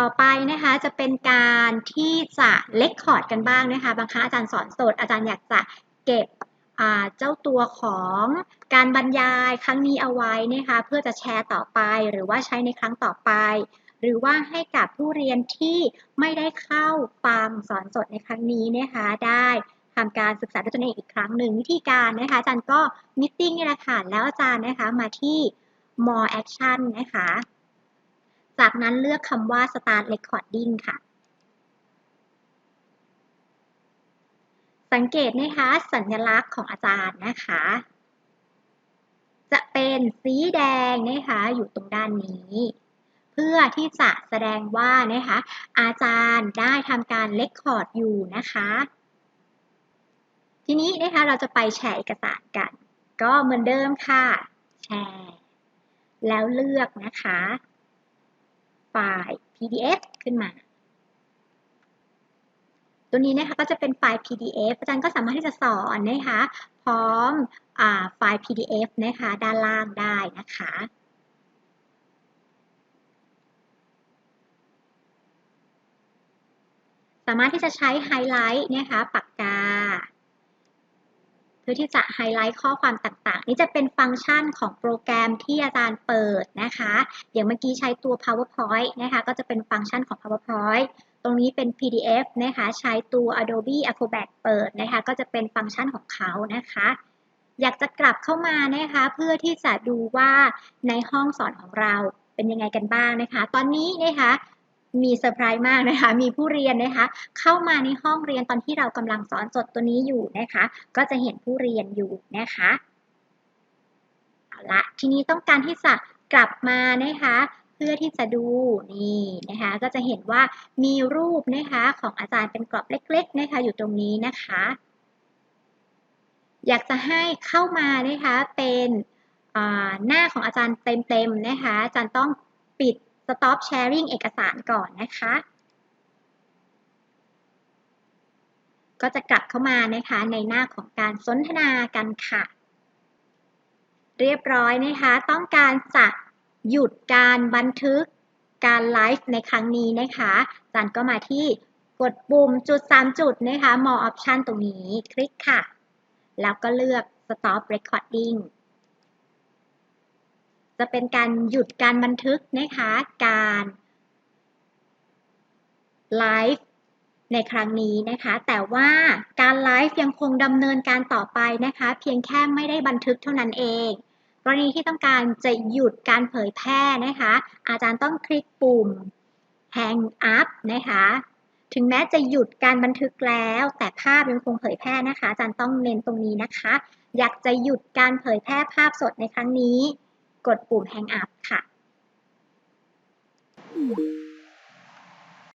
ต่อไปนะคะจะเป็นการที่จะเลคคอร์ดกันบ้างนะคะบางครั้งอาจารย์สอนสดอาจารย์อยากจะเก็บเจ้าตัวของการบรรยายครั้งนี้เอาไว้นะคะเพื่อจะแชร์ต่อไปหรือว่าใช้ในครั้งต่อไป หรือว่าให้กับผู้เรียนที่ไม่ได้เข้าฟังสอนสดในครั้งนี้นะคะได้ทำการศึกษาด้วยตนเองอีกครั้งหนึ่งวิธีการนะคะอาจารย์ก็มิ팅นี่แหละค่ะแล้วอาจารย์นะคะมาที่ more action นะคะ จากนั้นเลือกคำว่า start recording ค่ะ สังเกตนะคะ สัญลักษณ์ของอาจารย์นะคะ จะเป็นสีแดงนะคะอยู่ตรงด้านนี้ เพื่อที่จะแสดงว่านะคะอาจารย์ได้ทำการเลคคอร์ดอยู่นะคะ ทีนี้นะคะเราจะไปแชร์เอกสารกัน ก็เหมือนเดิมค่ะ แชร์แล้วเลือกนะคะ ไฟล์ PDF ขึ้นมา ตัวนี้นะคะก็จะเป็นไฟล์ PDF อาจารย์ก็สามารถที่จะสอนนะคะ พร้อมอไฟล์ PDF นะคะ ด้านล่างได้นะคะสามารถที่จะใช้ไฮไลท์นะคะปากกา เพื่อที่จะไฮไลท์ข้อความต่างๆ นี่จะเป็นฟังก์ชันของโปรแกรมที่อาจารย์เปิดนะคะอย่างเมื่อกี้ใช้ตัว PowerPoint นะคะก็จะเป็นฟังก์ชันของ PowerPoint ตรงนี้เป็น PDF นะคะใช้ตัว Adobe Acrobat เปิดนะคะก็จะเป็นฟังก์ชันของเขานะคะอยากจะกลับเข้ามานะคะเพื่อที่จะดูว่าในห้องสอนของเราเป็นยังไงกันบ้างนะคะ ตอนนี้นะคะ มีเซอร์ไพรส์มากนะคะ มีผู้เรียนนะคะ เข้ามาในห้องเรียนตอนที่เรากำลังสอนสดตัวนี้อยู่นะคะ ก็จะเห็นผู้เรียนอยู่นะคะเอาละทีนี้ต้องการที่จะกลับมานะคะ เพื่อที่จะดูนี่นะคะ ก็จะเห็นว่ามีรูปนะคะของอาจารย์เป็นกรอบเล็ก ๆ นะคะ อยู่ตรงนี้นะคะ อยากจะให้เข้ามานะคะเป็นหน้าของอาจารย์เต็มๆนะคะ อาจารย์ต้องปิด stop sharing เอกสารก่อนนะคะ ก็จะกลับเข้ามานะคะในหน้าของการสนทนากันค่ะ เรียบร้อยนะคะ ต้องการจะหยุดการบันทึกการไลฟ์ในครั้งนี้นะคะจารย์ก็มาที่กดปุ่มจุด 3 จุดนะคะ more option ตรงนี้ คลิกค่ะ แล้วก็เลือก stop recording จะเป็นการหยุดการบันทึกนะคะ การไลฟ์ในครั้งนี้นะคะ แต่ว่าการไลฟ์ยังคงดำเนินการต่อไปนะคะ เพียงแค่ไม่ได้บันทึกเท่านั้นเอง กรณีที่ต้องการจะหยุดการเผยแพร่นะคะ อาจารย์ต้องคลิกปุ่ม hang up นะคะ ถึงแม้จะหยุดการบันทึกแล้ว แต่ภาพยังคงเผยแพร่นะคะ อาจารย์ต้องเน้นตรงนี้นะคะ อยากจะหยุดการเผยแพร่ภาพสดในครั้งนี้ กดปุ่ม Hang Up ค่ะ